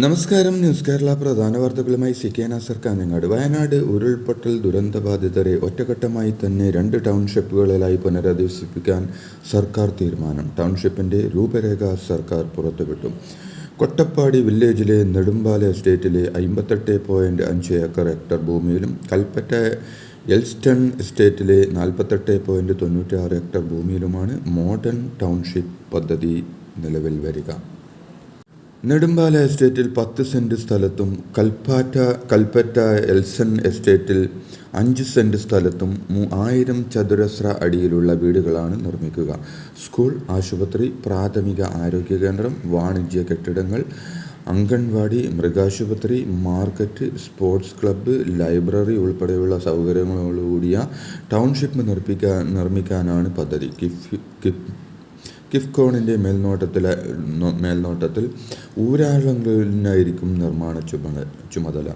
നമസ്കാരം. ന്യൂസ് കേരള പ്രധാന വാർത്തകളുമായി സി കെ നാസർ കാഞ്ഞങ്ങാട്. വയനാട് ഉരുൾപൊട്ടൽ ദുരന്തബാധിതരെ ഒറ്റഘട്ടമായി തന്നെ രണ്ട് ടൗൺഷിപ്പുകളിലായി പുനരധിവസിപ്പിക്കാൻ സർക്കാർ തീരുമാനം. ടൗൺഷിപ്പിന്റെ രൂപരേഖ സർക്കാർ പുറത്തുവിട്ടു. കൊട്ടപ്പാടി വില്ലേജിലെ നെടുമ്പാല എസ്റ്റേറ്റിലെ അമ്പത്തെട്ട് പോയിന്റ് അഞ്ച് ഏക്കർ ഹെക്ടർ ഭൂമിയിലും കൽപ്പറ്റ എൽസ്റ്റൺ എസ്റ്റേറ്റിലെ നാൽപ്പത്തെട്ട് പോയിന്റ് തൊണ്ണൂറ്റാറ് ഹെക്ടർ ഭൂമിയിലുമാണ് മോഡേൺ ടൗൺഷിപ്പ് പദ്ധതി നിലവിൽ വരിക. നെടുമ്പാല എസ്റ്റേറ്റിൽ പത്ത് സെന്റ് സ്ഥലത്തും കൽപ്പാറ്റ കൽപ്പറ്റ എൽസൺ എസ്റ്റേറ്റിൽ അഞ്ച് സെന്റ് സ്ഥലത്തും ആയിരം ചതുരശ്ര അടിയിലുള്ള വീടുകളാണ് നിർമ്മിക്കുക. സ്കൂൾ ആശുപത്രി പ്രാഥമിക ആരോഗ്യ കേന്ദ്രം വാണിജ്യ കെട്ടിടങ്ങൾ അംഗൻവാടി മൃഗാശുപത്രി മാർക്കറ്റ് സ്പോർട്സ് ക്ലബ്ബ് ലൈബ്രറി ഉൾപ്പെടെയുള്ള സൗകര്യങ്ങളോടുകൂടിയ ടൗൺഷിപ്പ് നിർമ്മിക്കാൻ നിർമ്മിക്കാനാണ് പദ്ധതി. കിഫ് കിഫ് കിഫ്കോണിന്റെ മേൽനോട്ടത്തിൽ മേൽനോട്ടത്തിൽ ഊരാളങ്ങളിലായിരിക്കും നിർമ്മാണ ചുമതല ചുമതല.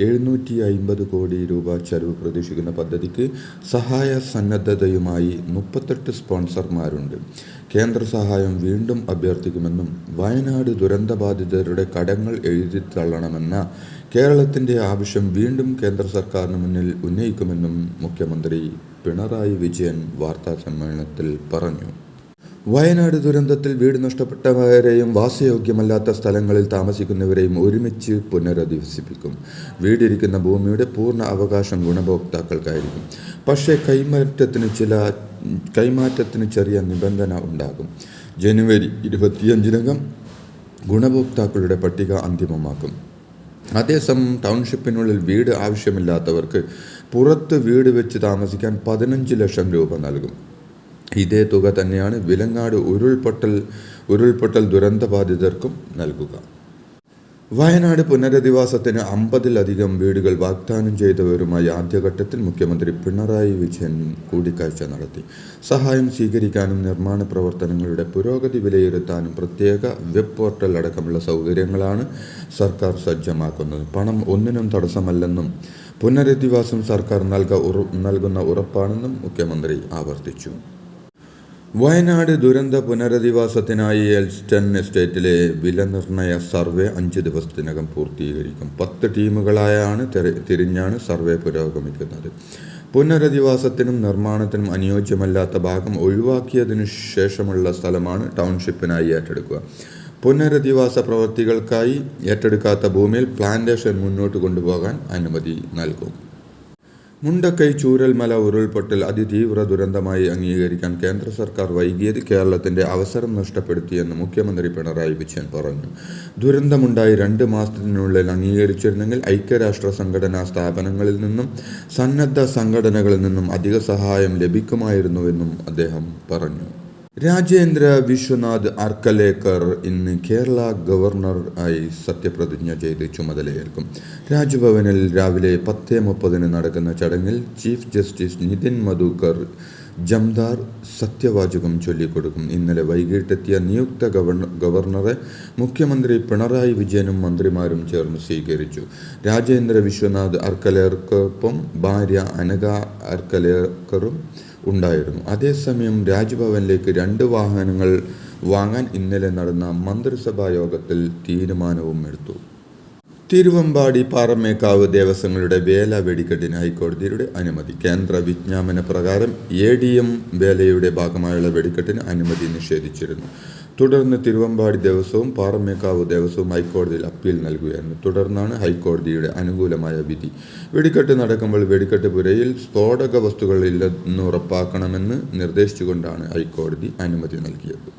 എഴുന്നൂറ്റി അയിമ്പത് കോടി രൂപ ചെലവ് പ്രതീക്ഷിക്കുന്ന പദ്ധതിക്ക് സഹായ സന്നദ്ധതയുമായി മുപ്പത്തെട്ട് സ്പോൺസർമാരുണ്ട്. കേന്ദ്ര സഹായം വീണ്ടും അഭ്യർത്ഥിക്കുമെന്നും വയനാട് ദുരന്തബാധിതരുടെ കടങ്ങൾ എഴുതി തള്ളണമെന്ന കേരളത്തിന്റെ ആവശ്യം വീണ്ടും കേന്ദ്ര സർക്കാരിന് മുന്നിൽ ഉന്നയിക്കുമെന്നും മുഖ്യമന്ത്രി പിണറായി വിജയൻ വാർത്താ സമ്മേളനത്തിൽ പറഞ്ഞു. വയനാട് ദുരന്തത്തിൽ വീട് നഷ്ടപ്പെട്ടവരെയും വാസയോഗ്യമല്ലാത്ത സ്ഥലങ്ങളിൽ താമസിക്കുന്നവരെയും ഒരുമിച്ച് പുനരധിവസിപ്പിക്കും. വീടിരിക്കുന്ന ഭൂമിയുടെ പൂർണ അവകാശം ഗുണഭോക്താക്കൾക്കായിരിക്കും. പക്ഷേ കൈമാറ്റത്തിന് ചില കൈമാറ്റത്തിന് ചെറിയ നിബന്ധന ഉണ്ടാകും. ജനുവരി ഇരുപത്തിയഞ്ചിനകം ഗുണഭോക്താക്കളുടെ പട്ടിക അന്തിമമാക്കും. അതേസമയം ടൗൺഷിപ്പിനുള്ളിൽ വീട് ആവശ്യമില്ലാത്തവർക്ക് പുറത്ത് വീട് വെച്ച് താമസിക്കാൻ പതിനഞ്ച് ലക്ഷം രൂപ നൽകും. ഇതേ തുക തന്നെയാണ് വിലങ്ങാട് ഉരുൾപൊട്ടൽ ഉരുൾപൊട്ടൽ ദുരന്തബാധിതർക്കും നൽകുക. വയനാട് പുനരധിവാസത്തിന് അമ്പതിലധികം വീടുകൾ വാഗ്ദാനം ചെയ്തവരുമായി ആദ്യഘട്ടത്തിൽ മുഖ്യമന്ത്രി പിണറായി വിജയൻ കൂടിക്കാഴ്ച നടത്തി. സഹായം സ്വീകരിക്കാനും നിർമ്മാണ പ്രവർത്തനങ്ങളുടെ പുരോഗതി വിലയിരുത്താനും പ്രത്യേക വെബ് പോർട്ടൽ അടക്കമുള്ള സൗകര്യങ്ങളാണ് സർക്കാർ സജ്ജമാക്കുന്നത്. പണം ഒന്നിനും തടസ്സമല്ലെന്നും പുനരധിവാസം സർക്കാർ നൽക നൽകുന്ന ഉറപ്പാണെന്നും മുഖ്യമന്ത്രി ആവർത്തിച്ചു. വയനാട് ദുരന്ത പുനരധിവാസത്തിനായി എൽസ്റ്റൺ എസ്റ്റേറ്റിലെ വില നിർണയ സർവേ അഞ്ച് ദിവസത്തിനകം പൂർത്തീകരിക്കും. പത്ത് ടീമുകളായാണ് തിരിഞ്ഞാണ് സർവേ പുരോഗമിക്കുന്നത്. പുനരധിവാസത്തിനും നിർമ്മാണത്തിനും അനുയോജ്യമല്ലാത്ത ഭാഗം ഒഴിവാക്കിയതിനു ശേഷമുള്ള സ്ഥലമാണ് ടൗൺഷിപ്പിനായി ഏറ്റെടുക്കുക. പുനരധിവാസ പ്രവൃത്തികൾക്കായി ഏറ്റെടുക്കാത്ത ഭൂമിയിൽ പ്ലാന്റേഷൻ മുന്നോട്ട് കൊണ്ടുപോകാൻ അനുമതി നൽകും. മുണ്ടക്കൈ ചൂരൽമല ഉരുൾപൊട്ടൽ അതിതീവ്ര ദുരന്തമായി അംഗീകരിക്കാൻ കേന്ദ്ര സർക്കാർ വൈകിയത് കേരളത്തിന്റെ അവസരം നഷ്ടപ്പെടുത്തിയെന്ന് മുഖ്യമന്ത്രി പിണറായി വിജയൻ പറഞ്ഞു. ദുരന്തമുണ്ടായി രണ്ട് മാസത്തിനുള്ളിൽ അംഗീകരിച്ചിരുന്നെങ്കിൽ ഐക്യരാഷ്ട്ര സംഘടനാ സ്ഥാപനങ്ങളിൽ നിന്നും സന്നദ്ധ സംഘടനകളിൽ നിന്നും അധിക സഹായം ലഭിക്കുമായിരുന്നുവെന്നും അദ്ദേഹം പറഞ്ഞു. രാജേന്ദ്ര വിശ്വനാഥ് അർക്കലേക്കർ ഇന്ന് കേരള ഗവർണർ ആയി സത്യപ്രതിജ്ഞ ചെയ്ത് ചുമതലയേൽക്കും. രാജ്ഭവനിൽ രാവിലെ പത്ത് മുപ്പതിന് നടക്കുന്ന ചടങ്ങിൽ ചീഫ് ജസ്റ്റിസ് നിതിൻ മധുക്കർ ജംദാർ സത്യവാചകം ചൊല്ലിക്കൊടുക്കും. ഇന്നലെ വൈകിട്ടെത്തിയ നിയുക്ത ഗവർണർ ഗവർണറെ മുഖ്യമന്ത്രി പിണറായി വിജയനും മന്ത്രിമാരും ചേർന്ന് സ്വീകരിച്ചു. രാജേന്ദ്ര വിശ്വനാഥ് അർക്കലേർക്കൊപ്പം ഭാര്യ അനഘ അർക്കലേക്കറും ഉണ്ടായിരുന്നു. അതേസമയം രാജ്ഭവനിലേക്ക് രണ്ട് വാഹനങ്ങൾ വാങ്ങാൻ ഇന്നലെ നടന്ന മന്ത്രിസഭാ യോഗത്തിൽ തീരുമാനവും എടുത്തു. തിരുവമ്പാടി പാറമേക്കാവ് ദേവസ്വങ്ങളുടെ വേല വെടിക്കെട്ടിന് ഹൈക്കോടതിയുടെ അനുമതി. കേന്ദ്ര വിജ്ഞാപന പ്രകാരം എ ഡി എം വേലയുടെ ഭാഗമായുള്ള വെടിക്കെട്ടിന് അനുമതി നിഷേധിച്ചിരുന്നു. തുടർന്ന് തിരുവമ്പാടി ദേവസ്വവും പാറമേക്കാവ് ദേവസ്വവും ഹൈക്കോടതിയിൽ അപ്പീൽ നൽകുകയായിരുന്നു. തുടർന്നാണ് ഹൈക്കോടതിയുടെ അനുകൂലമായ വിധി. വെടിക്കെട്ട് നടക്കുമ്പോൾ വെടിക്കെട്ട് പുരയിൽ സ്ഫോടക വസ്തുക്കൾ ഇല്ലെന്ന് ഉറപ്പാക്കണമെന്ന് നിർദ്ദേശിച്ചുകൊണ്ടാണ് ഹൈക്കോടതി അനുമതി നൽകിയത്.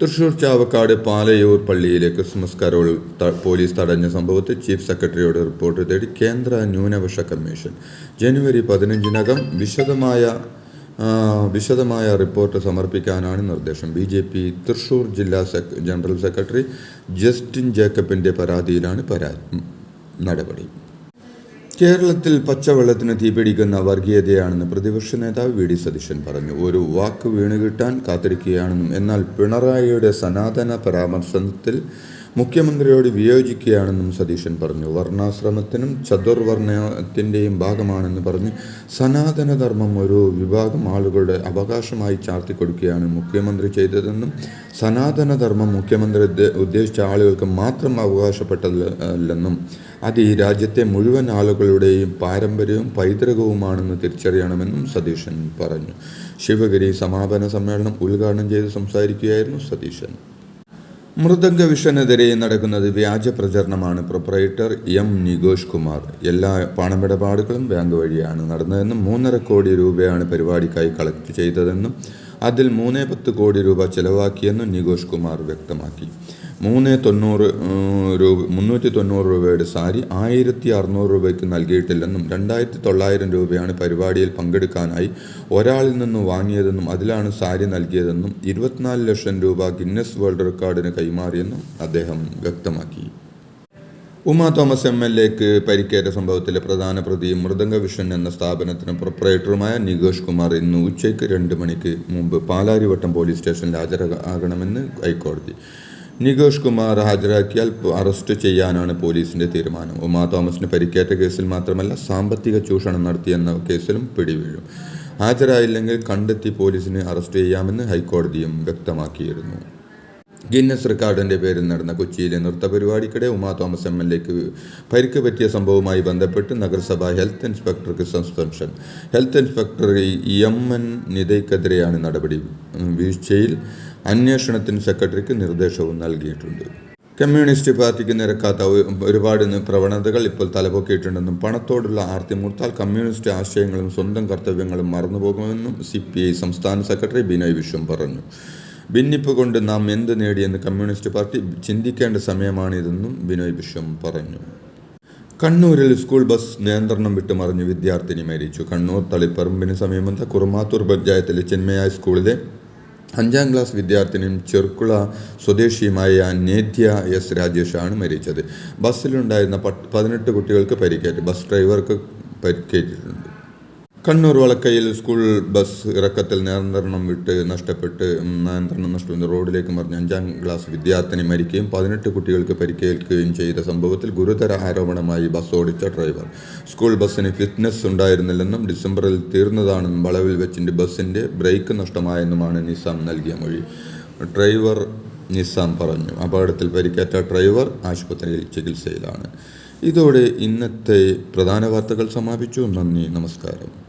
തൃശൂർ ചാവക്കാട് പാലയൂർ പള്ളിയിലെ ക്രിസ്മസ് കരോൾ പോലീസ് തടഞ്ഞ സംഭവത്തിൽ ചീഫ് സെക്രട്ടറിയോട് റിപ്പോർട്ട് തേടി കേന്ദ്ര ന്യൂനപക്ഷ കമ്മീഷൻ. ജനുവരി പതിനഞ്ചിനകം വിശദമായ വിശദമായ റിപ്പോർട്ട് സമർപ്പിക്കാനാണ് നിർദ്ദേശം. ബി ജെ പി തൃശൂർ ജില്ലാ സെക് ജനറൽ സെക്രട്ടറി ജസ്റ്റിൻ ജേക്കബിന്റെ പരാതിയിലാണ് പരാതി നടപടി. കേരളത്തിൽ പച്ചവെള്ളത്തിന് തീപിടിക്കുന്ന വർഗീയതയാണെന്ന് പ്രതിപക്ഷ നേതാവ് വി ഡി സതീശൻ പറഞ്ഞു. ഒരു വാക്ക് വീണുകിട്ടാൻ കാത്തിരിക്കുകയാണെന്നും എന്നാൽ പിണറായിയുടെ സനാതന പരാമർശത്തിൽ മുഖ്യമന്ത്രിയോട് വിയോജിക്കുകയാണെന്നും സതീശൻ പറഞ്ഞു. വർണാശ്രമത്തിനും ചതുർവർണത്തിന്റെയും ഭാഗമാണെന്ന് പറഞ്ഞ് സനാതനധർമ്മം ഒരു വിഭാഗം ആളുകളുടെ അവകാശമായി ചാർത്തിക്കൊടുക്കുകയാണ് മുഖ്യമന്ത്രി ചെയ്തതെന്നും സനാതനധർമ്മം മുഖ്യമന്ത്രി ഉദ്ദേ- ഉദ്ദേശിച്ച ആളുകൾക്ക് മാത്രം അവകാശപ്പെട്ടതല്ലെന്നും അത് ഈ രാജ്യത്തെ മുഴുവൻ ആളുകളുടെയും പാരമ്പര്യവും പൈതൃകവുമാണെന്ന് തിരിച്ചറിയണമെന്നും സതീശൻ പറഞ്ഞു. ശിവഗിരി സമാപന സമ്മേളനം ഉദ്ഘാടനം ചെയ്ത് സംസാരിക്കുകയായിരുന്നു സതീശൻ. മൃദംഗ വിഷനെതിരെ നടക്കുന്നത് വ്യാജ പ്രചരണമാണ്. Proprietor M Nikosh Kumar. എല്ലാ പണമിടപാടുകളും ബാങ്ക് വഴിയാണ് നടന്നതെന്നും മൂന്നര കോടി രൂപയാണ് പരിപാടിക്കായി കളക്ട് ചെയ്തതെന്നും അതിൽ മൂന്ന് പത്ത് കോടി രൂപ ചെലവാക്കിയെന്നും നികോഷ് കുമാർ വ്യക്തമാക്കി. മൂന്ന് തൊണ്ണൂറ് രൂപ മുന്നൂറ്റി തൊണ്ണൂറ് രൂപയുടെ സാരി ആയിരത്തി അറുന്നൂറ് രൂപയ്ക്ക് നൽകിയിട്ടില്ലെന്നും രണ്ടായിരത്തി തൊള്ളായിരം രൂപയാണ് പരിപാടിയിൽ പങ്കെടുക്കാനായി ഒരാളിൽ നിന്ന് വാങ്ങിയതെന്നും അതിലാണ് സാരി നൽകിയതെന്നും ഇരുപത്തിനാല് ലക്ഷം രൂപ ഗിന്നസ് വേൾഡ് റെക്കോർഡിന് കൈമാറിയെന്നും അദ്ദേഹം വ്യക്തമാക്കി. ഉമ തോമസ് എം എൽ എക്ക് പരിക്കേറ്റ സംഭവത്തിലെ പ്രധാന പ്രതി മൃദംഗ വിഷൻ എന്ന സ്ഥാപനത്തിന് പ്രൊപ്പറേറ്ററുമായ നികേഷ് കുമാർ ഇന്ന് ഉച്ചയ്ക്ക് രണ്ട് മണിക്ക് മുമ്പ് പാലാരിവട്ടം പോലീസ് സ്റ്റേഷനിൽ ഹാജരാകണമെന്ന് ഹൈക്കോടതി നികേഷ് കുമാർ ഹാജരാക്കിയാൽ അറസ്റ്റ് ചെയ്യാനാണ് പോലീസിന്റെ തീരുമാനം. ഉമാ തോമസിന് പരിക്കേറ്റ കേസിൽ മാത്രമല്ല സാമ്പത്തിക ചൂഷണം നടത്തിയെന്ന കേസിലും പിടിവീഴും. ഹാജരായില്ലെങ്കിൽ കണ്ടെത്തി പോലീസിനെ അറസ്റ്റ് ചെയ്യാമെന്ന് ഹൈക്കോടതിയും വ്യക്തമാക്കിയിരുന്നു. ഗിന്നസ് റെക്കോർഡിന്റെ പേരിൽ നടന്ന കൊച്ചിയിലെ നൃത്ത പരിപാടിക്കിടെ ഉമാ തോമസ് എം എൽ എക്ക് പരിക്ക് പറ്റിയ സംഭവവുമായി ബന്ധപ്പെട്ട് നഗരസഭ health ഇൻസ്പെക്ടർക്ക് suspension. Health inspector M N നിതയ്ക്കെതിരെയാണ് നടപടി. വീഴ്ചയിൽ അന്വേഷണത്തിന് സെക്രട്ടറിക്ക് നിർദ്ദേശവും നൽകിയിട്ടുണ്ട്. കമ്മ്യൂണിസ്റ്റ് പാർട്ടിക്ക് നിരക്കാത്ത ഒരുപാട് പ്രവണതകൾ ഇപ്പോൾ തലപൊക്കിയിട്ടുണ്ടെന്നും പണത്തോടുള്ള ആർത്തി മൂർത്താൽ കമ്മ്യൂണിസ്റ്റ് ആശയങ്ങളും സ്വന്തം കർത്തവ്യങ്ങളും മറന്നുപോകുമെന്നും സി പി ഐ സംസ്ഥാന സെക്രട്ടറി ബിനോയ് വിശ്വം പറഞ്ഞു. ഭിന്നിപ്പ് കൊണ്ട് നാം എന്ത് നേടിയെന്ന് കമ്മ്യൂണിസ്റ്റ് പാർട്ടി ചിന്തിക്കേണ്ട സമയമാണിതെന്നും ബിനോയ് വിശ്വം പറഞ്ഞു. കണ്ണൂരിൽ സ്കൂൾ ബസ് നിയന്ത്രണം വിട്ട് മറിഞ്ഞ് വിദ്യാർത്ഥിനി മരിച്ചു. കണ്ണൂർ തളിപ്പറമ്പിന് സമീപത്തെ കുറുമാത്തൂർ പഞ്ചായത്തിലെ ചെന്മയായ സ്കൂളിലെ അഞ്ചാം ക്ലാസ് വിദ്യാർത്ഥിനിയും ചെർക്കുള സ്വദേശിയുമായ നേത്യ എസ് രാജേഷാണ് മരിച്ചത്. ബസ്സിലുണ്ടായിരുന്ന പതിനെട്ട് കുട്ടികൾക്ക് പരിക്കേറ്റു. ബസ് ഡ്രൈവർക്ക് പരിക്കേറ്റിട്ടുണ്ട് കണ്ണൂർ വളക്കയിൽ സ്കൂൾ ബസ് ഇറക്കത്തിൽ നിയന്ത്രണം വിട്ട് നഷ്ടപ്പെട്ട് നിയന്ത്രണം നഷ്ടപ്പെട്ട് റോഡിലേക്ക് മറിഞ്ഞ അഞ്ചാം ക്ലാസ് വിദ്യാർത്ഥിനി മരിക്കുകയും പതിനെട്ട് കുട്ടികൾക്ക് പരിക്കേൽക്കുകയും ചെയ്ത സംഭവത്തിൽ ഗുരുതര ആരോപണമായി ബസ് ഓടിച്ച ഡ്രൈവർ. സ്കൂൾ ബസ്സിന് ഫിറ്റ്നസ് ഉണ്ടായിരുന്നില്ലെന്നും ഡിസംബറിൽ തീർന്നതാണെന്നും വളവിൽ വെച്ചിന്റെ ബസ്സിന്റെ ബ്രേക്ക് നഷ്ടമായെന്നുമാണ് നിസാം നൽകിയ മൊഴി. ഡ്രൈവർ നിസാം പറഞ്ഞു അപകടത്തിൽ പരിക്കേറ്റ ഡ്രൈവർ ആശുപത്രിയിൽ ചികിത്സയിലാണ്. ഇതോടെ ഇന്നത്തെ പ്രധാന വാർത്തകൾ സമാപിച്ചു. നന്ദി നമസ്കാരം.